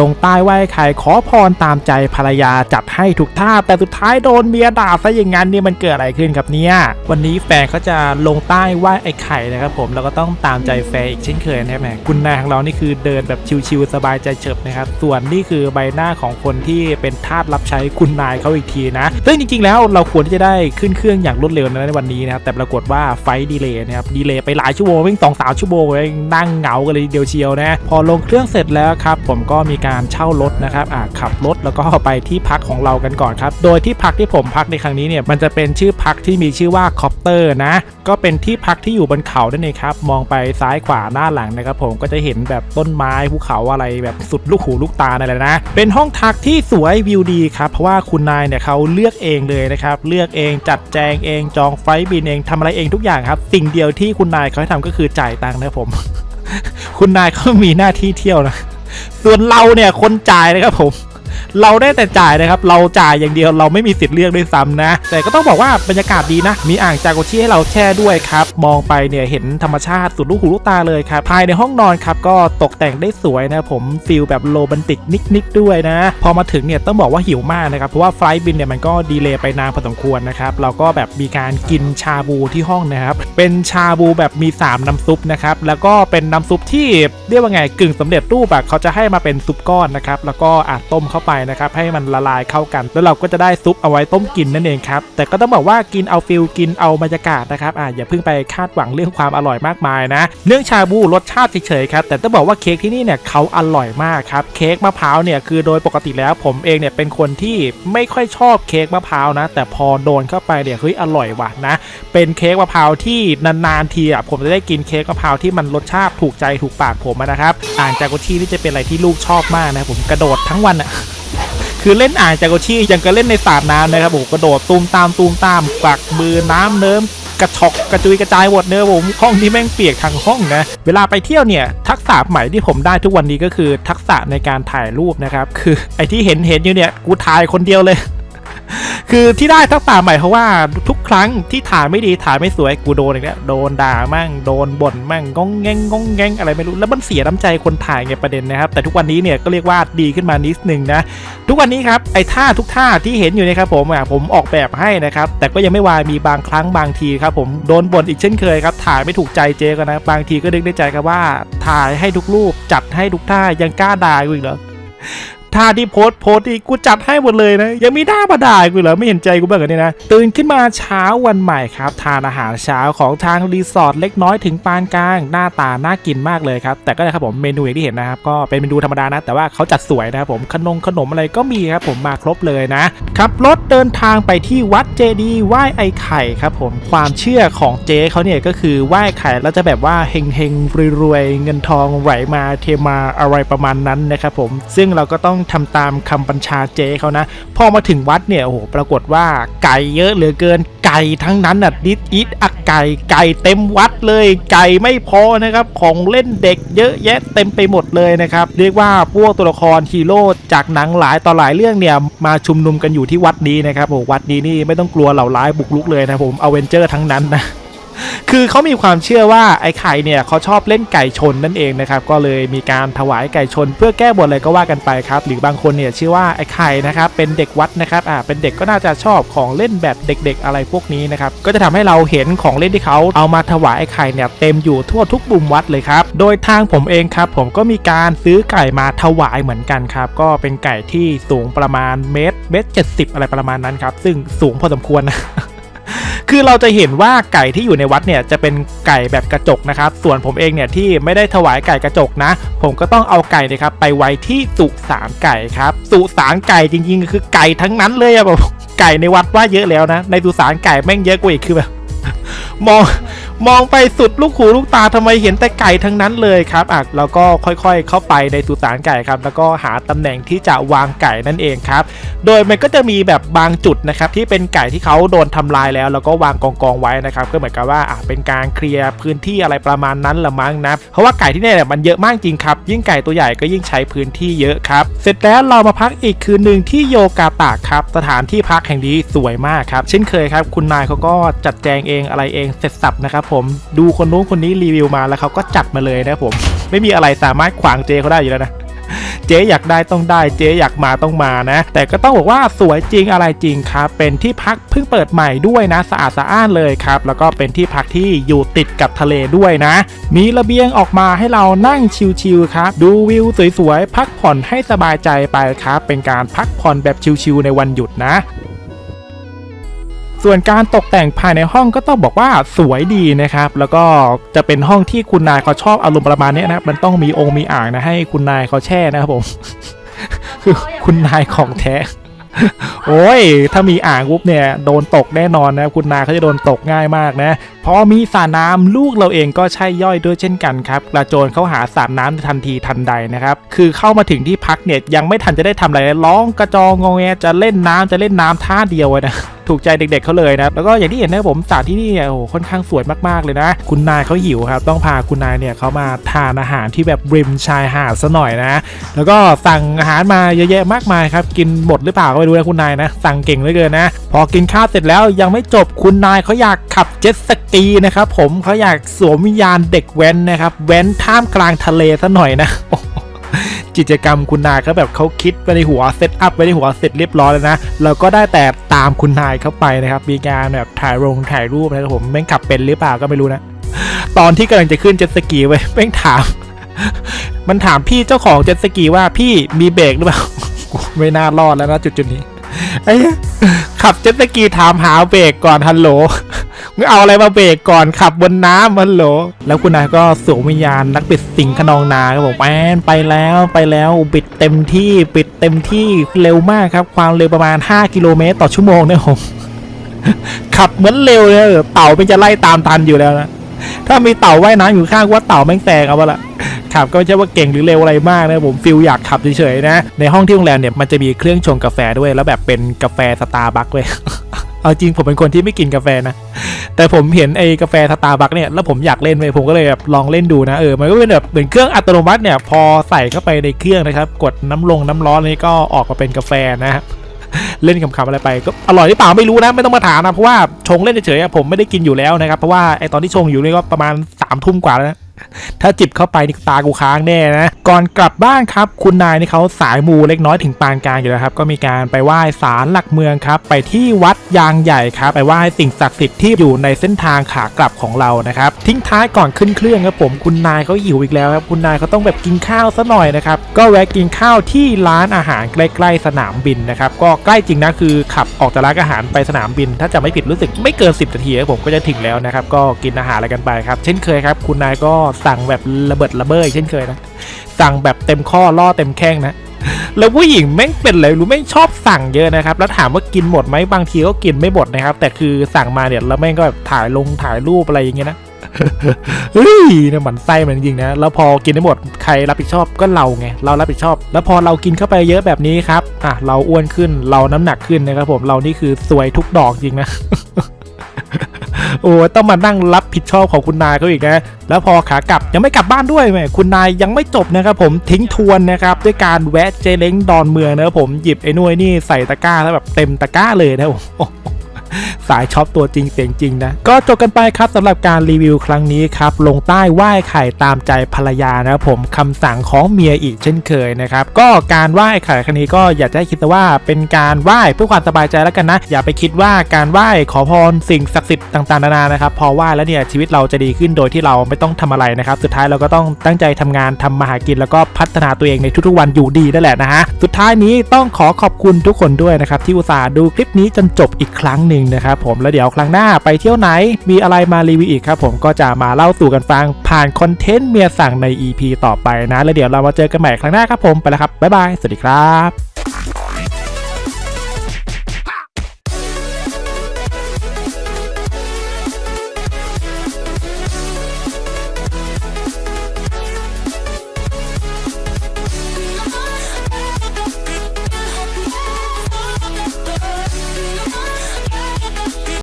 ลงใต้ไหว้ใครขอพรตามใจภรรยาจัดให้ทุกท่า แต่สุดท้ายโดนเมียด่าซะอย่างนั้นเนี่ยมันเกิดอะไรขึ้นครับเนี่ย วันนี้แฟนเขาจะลงใต้ไหว้ไอ้ไข่นะครับผมแล้วก็ต้องตามใจแฟนอีกเช่นเคยนะครับแหมคุณนายของเรานี่คือเดินแบบชิวๆสบายใจเฉิบนะครับ ส่วนนี่คือใบหน้าของคนที่เป็นทาสรับใช้คุณนายเขาอีกทีนะซึ่งจริงๆแล้วเราควรที่จะได้ขึ้นเครื่องอย่างรวดเร็วในวันนี้นะครับแต่ปรากฏว่าไฟดีเลย์นะครับดีเลย์ไปหลายชั่วโมงวิ่งสองสามชั่วโมงเลยนั่งเหงากันเลยเดียวเชียวนะพอลงเครื่องเสร็จแล้วครับผมก็มีการเช่ารถนะครับอ่าขับรถแล้วก็ไปที่พักของเรากันก่อนครับ โดยที่พักที่ผมพักในครั้งนี้เนี่ยมันจะเป็นชื่อพักที่มีชื่อว่าคอปเตอร์นะ ก็เป็นที่พักที่อยู่บนเขานั่นเองครับ มองไปซ้ายขวาหน้าหลังนะครับผมก็จะเห็นแบบต้นไม้ภูเขาอะไรแบบสุดลูกหูลูกตาอะไรนะ เป็นห้องพักที่สวยวิวดีครับ เพราะว่าคุณนายเนี่ยเขาเลือกเองเลยนะครับ เลือกเองจัดแจงเองจองไฟล์บินเองทำอะไรเองทุกอย่างครับ สิ่งเดียวที่คุณนายเขาให้ทำก็คือจ่ายตังค์นะผม คุณนายเขามีหน้าที่เที่ยวนะ ส่วนเราเนี่ยคนจ่ายนะครับผม เราได้แต่จ่ายนะครับ เราจ่ายอย่างเดียวเราไม่มีสิทธิ์เลือกด้วยซ้ำนะ แต่ก็ต้องบอกว่าบรรยากาศดีนะ มีอ่างจากุชิให้เราแช่ด้วยครับ มองไปเนี่ยเห็นธรรมชาติสุดลูกหูลูกตาเลยครับ ภายในห้องนอนครับก็ตกแต่งได้สวยนะผมฟิลแบบโรแมนติกนิดๆด้วยนะ พอมาถึงเนี่ยต้องบอกว่าหิวมากนะครับ เพราะว่าไฟล์บินเนี่ยมันก็ดีเลย์ไปนานพอสมควรนะครับ เราก็แบบมีการกินชาบูที่ห้องนะครับ เป็นชาบูแบบมี 3 น้ำซุปนะครับ แล้วก็เป็นน้ำซุปที่เรียกว่าไงกึ่งสำเร็จรูปอะเขาจะให้มาเป็นซุปก้อนนะครับ แล้วก็อาจต้มเข้าไปนะครับให้มันละลายเข้ากัน แล้วเราก็จะได้ซุปเอาไว้ต้มกินนั่นเองครับแต่ก็ต้องบอกว่ากินเอาฟิลกินเอาบรรยากาศนะครับอ่าอย่าเพิ่งไปคาดหวังเรื่องความอร่อยมากมายนะ เรื่องชาบูรสชาติเฉยๆครับแต่ต้องบอกว่าเค้กที่นี่เนี่ยเขาอร่อยมากครับเค้กมะพร้าวเนี่ยคือโดยปกติแล้วผมเองเนี่ยเป็นคนที่ไม่ค่อยชอบเค้กมะพร้าวนะ แต่พอโดนเข้าไปเนี่ยเฮ้ยอร่อยว่ะนะ เป็นเค้กมะพร้าวที่นานๆทีอะผมจะได้กินเค้กมะพร้าวที่มันรสชาติถูกใจถูกปากผมนะครับอ่างจากุชี่นี่จะเป็นอะไรที่ลูกชอบมากนะผมกระโดดทั้งวันอะ คือเล่นอ่างจากุชี่ยังก็เล่นในสระน้ำนะครับผมกระโดดตูมตามตูมตามปักมือน้ำเนิ้มกระชอกกระจุยกระจายหมดเนื้อผมห้องนี้แม่งเปียกทั้งห้องนะเวลาไปเที่ยวเนี่ยทักษะใหม่ที่ผมได้ทุกวันนี้ก็คือทักษะในการถ่ายรูปนะครับคือไอที่เห็นเห็นอยู่เนี่ยกูถ่ายคนเดียวเลย คือที่ได้ทักษะใหม่เพราะว่าทุกครั้งที่ถ่ายไม่ดีถ่ายไม่สวยกูโดนอีกแล้วโดนด่ามั่งโดนบ่นมั่งงงแงงงงแงงอะไรไม่รู้แล้วมันเสียน้ำใจคนถ่ายไงประเด็นนะครับแต่ทุกวันนี้เนี่ยก็เรียกว่าดีขึ้นมานิดนึงนะทุกวันนี้ครับไอ้ท่าทุกท่าที่เห็นอยู่นะครับผมอะผมออกแบบให้นะครับแต่ก็ยังไม่วายมีบางครั้งบางทีครับผมโดนบ่นอีกเช่นเคยครับถ่ายไม่ถูกใจเจกันนะบางทีก็นึกในใจครับว่าถ่ายให้ทุกรูปจัดให้ทุกท่ายังกล้าด่าอีกเหรอ ท่าที่โพสโพสที่กูจัดให้หมดเลยนะ ยังมีท่ามาด่ากูเหรอไม่เห็นใจกูบ้างเหรอเนี่ยนะ ตื่นขึ้นมาเช้าวันใหม่ครับ ทานอาหารเช้าของทางรีสอร์ทเล็กน้อยถึงปานกลาง หน้าตาน่ากินมากเลยครับ แต่ก็นะครับผมเมนูอย่างที่เห็นนะครับ ก็เป็นเมนูธรรมดานะ แต่ว่าเขาจัดสวยนะครับผมขนมขนมอะไรก็มีครับผมมาครบเลยนะขับรถเดินทางไปที่วัดเจดีย์ไหว้ไอไข่ครับผมความเชื่อของเจ๊เขาเนี่ยก็คือไหว้ไข่แล้วจะแบบว่าเฮงเฮงๆรวยๆเงินทองไหลมาเทมาอะไรประมาณนั้นนะครับผมซึ่งเราก็ต้องทำตามคำบัญชาเจ๊เขานะพอมาถึงวัดเนี่ยโอ้โหปรากฏว่าไก่เยอะเหลือเกินไก่ทั้งนั้นอะดิดอิดอักไก่ไก่เต็มวัดเลย ไก่ไม่พอนะครับของเล่นเด็กเยอะแยะเต็มไปหมดเลยนะครับเรียกว่าพวกตัวละครฮีโร่จากหนังหลายต่อหลายเรื่องเนี่ยมาชุมนุมกันอยู่ที่วัดนี้นะครับโอ้โหวัดนี้นี่ไม่ต้องกลัวเหล่าร้ายบุกรุกเลยนะผมอเวนเจอร์ทั้งนั้นนะ คือเขามีความเชื่อว่าไอ้ไข่เนี่ยเขาชอบเล่นไก่ชนนั่นเองนะครับก็เลยมีการถวายไก่ชน เพื่อแก้บนอะไรก็ว่ากันไปครับ หรือบางคนเนี่ยเชื่อว่าไอ้ไข่นะครับเป็นเด็กวัดนะครับอ่าเป็นเด็กก็น่าจะชอบของเล่นแบบเด็กๆ อะไรพวกนี้นะครับก็จะทำให้เราเห็นของเล่นที่เขาเอามาถวายไอ้ไข่เนี่ยเต็มอยู่ทั่วทุกบุมวัดเลยครับโดยทางผมเองครับผมก็มีการซื้อไก่มาถวายเหมือนกันครับก็เป็นไก่ที่สูงประมาณเมตรเมตรเจ็ดสิบอะไรประมาณนั้นครับซึ่งสูงพอสมควรนะ คือเราจะเห็นว่าไก่ที่อยู่ในวัดเนี่ยจะเป็นไก่แบบกระจกนะครับ ส่วนผมเองเนี่ยที่ไม่ได้ถวายไก่กระจกนะ ผมก็ต้องเอาไก่เนี่ยครับไปไว้ที่สุสานไก่ครับ สุสานไก่จริงๆ คือไก่ทั้งนั้นเลยอะแบบไก่ในวัดว่าเยอะแล้วนะ ในสุสานไก่แม่งเยอะกว่าอีกคือแบบมอง มองไปสุดลูกหูลูกตาทำไมเห็นแต่ไก่ทั้งนั้นเลยครับอะเราก็ค่อยๆ เข้าไปในสุสานไก่ครับ แล้วก็หาตำแหน่งที่จะวางไก่นั่นเองครับ โดยมันก็จะมีแบบบางจุดนะครับที่เป็นไก่ที่เขาโดนทำลายแล้ว แล้วก็วางกองกองๆไว้นะครับก็เหมือนกับว่าอะเป็นการเคลียร์พื้นที่อะไรประมาณนั้นละมั้งนะเพราะว่าไก่ที่เนี่ยมันเยอะมากจริงครับ ยิ่งไก่ตัวใหญ่ก็ยิ่งใช้พื้นที่เยอะครับ เสร็จแล้วเรามาพักอีกคืนหนึ่งที่โยกาตะครับ สถานที่พักแห่งนี้สวยมากครับ เช่นเคยครับ คุณนายเขาก็จัดแจงเองอะไรเองเสร็จสับนะครับผมดูคนนู้นคนนี้รีวิวมาแล้วเขาก็จัดมาเลยนะครับผม ไม่มีอะไรสามารถขวางเจเขาได้อยู่แล้วนะเจ๊อยากได้ต้องได้เจ๊อยากมาต้องมานะ แต่ก็ต้องบอกว่าสวยจริงอะไรจริงครับ เป็นที่พักเพิ่งเปิดใหม่ด้วยนะ สะอาดสะอ้านเลยครับ แล้วก็เป็นที่พักที่อยู่ติดกับทะเลด้วยนะ มีระเบียงออกมาให้เรานั่งชิลๆครับ ดูวิวสวยๆ พักผ่อนให้สบายใจไปครับ เป็นการพักผ่อนแบบชิลๆในวันหยุดนะ ส่วนการตกแต่งภายในห้องก็ต้องบอกว่าสวยดีนะครับ แล้วก็จะเป็นห้องที่คุณนายเขาชอบอารมณ์ประมาณนี้นะครับมันต้องมีองค์มีอ่างนะให้คุณนายเขาแช่นะครับผมคือคุณนายของแท้โอ้ย ถ้ามีอ่างปุ๊บเนี่ยโดนตกแน่นอนนะคุณนายเขาจะโดนตกง่ายมากนะ พอมีสระน้ำลูกเราเองก็ใช่ย่อยด้วยเช่นกันครับกระโจนเข้าหาสระน้ำทันทีทันใดนะครับ คือเข้ามาถึงที่พักเนี่ยยังไม่ทันจะได้ทำอะไรร้องกระจองงอแงจะเล่นน้ำจะเล่นน้ำท่าเดียวนะ ถูกใจเด็กๆเขาเลยนะแล้วก็อย่างที่เห็นนะผมสระที่นี่เนี่ยโอ้โหค่อนข้างสวยมากๆเลยนะ คุณนายเขาหิวครับ ต้องพาคุณนายเนี่ยเขามาทานอาหารที่แบบริมชายหาดซะหน่อยนะ แล้วก็สั่งอาหารมาเยอะแยะมากมายครับ กินหมดหรือเปล่าก็ไม่รู้นะคุณนายนะ สั่งเก่งเหลือเกินนะ พอกินข้าวเสร็จแล้วยังไม่จบคุณนายเขาอยากขับเจ็ตสกีนะครับผมเขาอยากสวมวิญญาณเด็กแว้นนะครับแว้นท่ามกลางทะเลซะหน่อยนะ กิจกรรมคุณนายเขาแบบเขาคิดไปในหัวเซตอัพไว้ในหัวเสร็จเรียบร้อยแล้วนะเราก็ได้แต่ตามคุณนายเข้าไปนะครับมีการแบบถ่ายลงถ่ายรูปนะครับผมแม่งขับเป็นหรือเปล่าก็ไม่รู้นะ ตอนที่กำลังจะขึ้นเจ็ตสกีไว้แม่งถาม มันถามพี่เจ้าของเจ็ตสกีว่าพี่มีเบรกหรือเปล่าไม่น่ารอดแล้วนะจุดจุดนี้ไอ้ขับเจ็ตสกีถามหาเบรกก่อนฮัลโหล เอาอะไรมาเบรกก่อนขับบนน้ำมันโหล แล้วคุณนายก็สวมวิญญาณนักบิดสิงขนองนาครับผมแอนไปแล้วไปแล้วบิดเต็มที่ปิดเต็มที่เร็วมากครับ ความเร็วประมาณ 5 กิโลเมตรต่อชั่วโมงเนี่ยผมขับเหมือนเร็วเลยเต่าเป็นจะไล่ตามทันอยู่แล้วนะถ้ามีเต่าว่ายน้ำอยู่ข้างว่าเต่าแม่งแซงเอาวะละขับก็ไม่ใช่ว่าเก่งหรือเร็วอะไรมากนะผมฟิลอยากขับเฉยๆนะ ในห้องที่โรงแรมเนี่ยมันจะมีเครื่องชงกาแฟด้วยแล้วแบบเป็นกาแฟสตาร์บัคเลย เอาจริงผมเป็นคนที่ไม่กินกาแฟนะ แต่ผมเห็นไอ้กาแฟสตาร์บัคเนี่ยแล้วผมอยากเล่นไปผมก็เลยแบบลองเล่นดูนะเออมันก็เป็นแบบเหมือนเครื่องอัตโนมัติเนี่ยพอใส่เข้าไปในเครื่องนะครับ กดน้ำลงน้ำร้อนนี่ก็ออกมาเป็นกาแฟนะครับเล่นคำๆอะไรไปก็อร่อยหรือเปล่าไม่รู้นะไม่ต้องมาถามนะเพราะว่าชงเล่นเฉยๆผมไม่ได้กินอยู่แล้วนะครับเพราะว่าไอตอนที่ชงอยู่นี่ก็ประมาณ3ามทุ่มกว่าแล้วนะ ถ้าจิบเข้าไปนี่ตากูค้างแน่นะ ก่อนกลับบ้านครับ คุณนายนี่เขาสายมูเล็กน้อยถึงปานกลางอยู่แล้วครับ ก็มีการไปไหว้ศาลหลักเมืองครับ ไปที่วัดยางใหญ่ครับ ไปไหว้สิ่งศักดิ์สิทธิ์ที่อยู่ในเส้นทางขากลับของเรานะครับ ทิ้งท้ายก่อนขึ้นเครื่องครับผม คุณนายเขาหิวอีกแล้วครับ คุณนายเขาต้องแบบกินข้าวซะหน่อยนะครับ ก็แวะกินข้าวที่ร้านอาหารใกล้ๆสนามบินนะครับ ก็ใกล้จริงนะคือขับออกจากร้านอาหารไปสนามบิน ถ้าจะไม่ผิดรู้สึกไม่เกิน 10นาทีครับผมก็จะถึงแล้วนะครับ ก็กินอาหารอะไรกันไปครับ เช่นเคยครับ คุณนายก็สั่งแบบระเบิดระเบ้อเช่นเคยนะ สั่งแบบเต็มข้อล่อเต็มแข้งนะแล้วผู้หญิงแม่งเป็นอะไรรู้แม่งชอบสั่งเยอะนะครับ แล้วถามว่ากินหมดไหมบางทีก็กินไม่หมดนะครับ แต่คือสั่งมาเนี่ยแล้วแม่งก็แบบถ่ายลงถ่ายรูปอะไรอย่างเงี้ยนะเฮ้ยเนี่ยหมันไส้มันจริงนะ แล้วพอกินได้หมดใครรับผิดชอบก็เราไง เรารับผิดชอบ แล้วพอเรากินเข้าไปเยอะแบบนี้ครับ อะ เราอ้วนขึ้น เราน้ำหนักขึ้นนะครับผม เรานี่คือสวยทุกดอกจริงนะ โอ้ต้องมานั่งรับผิดชอบของคุณนายเขาอีกนะ แล้วพอขากลับยังไม่กลับบ้านด้วยแม่คุณนายยังไม่จบนะครับผมทิ้งทวนนะครับด้วยการแวะเจเล้งดอนเมืองนะครับผมหยิบไอ้นุ่ยนี่ใส่ตะกร้าแล้วแบบเต็มตะกร้าเลยนะครับผมโอ้โสายช็อปตัวจริงเสียงจริงนะ ก็จบกันไปครับสำหรับการรีวิวครั้งนี้ครับ ลงใต้ไหว้ไข่ตามใจภรรยานะครับผมคำสั่งของเมียอีกเช่นเคยนะครับ ก็การไหว้ไข่ครั้งนี้ก็อยากจะให้คิดว่าเป็นการไหว้เพื่อความสบายใจแล้วกันนะ อย่าไปคิดว่าการไหว้ขอพรสิ่งศักดิ์สิทธิ์ต่างๆนานานะครับ พอไหว้แล้วเนี่ยชีวิตเราจะดีขึ้นโดยที่เราไม่ต้องทำอะไรนะครับ สุดท้ายเราก็ต้องตั้งใจทำงานทำมาหากินแล้วก็พัฒนาตัวเองในทุกๆวันอยู่ดีนั่นแหละนะฮะ สุดท้ายนี้ต้องขอขอบคุณทุกคนด้วยนะครับที่อุตส่าห์ดูคลิปนี้จนจบอีกครั้งหนึ่งนะครับผมแล้วเดี๋ยวครั้งหน้าไปเที่ยวไหนมีอะไรมารีวิวอีกครับผมก็จะมาเล่าสู่กันฟัง ผ่านคอนเทนต์เมียสั่งใน EP ต่อไปนะ แล้วเดี๋ยวเรามาเจอกันใหม่ครั้งหน้าครับผมไปแล้วครับบ๊ายบายสวัสดีครับ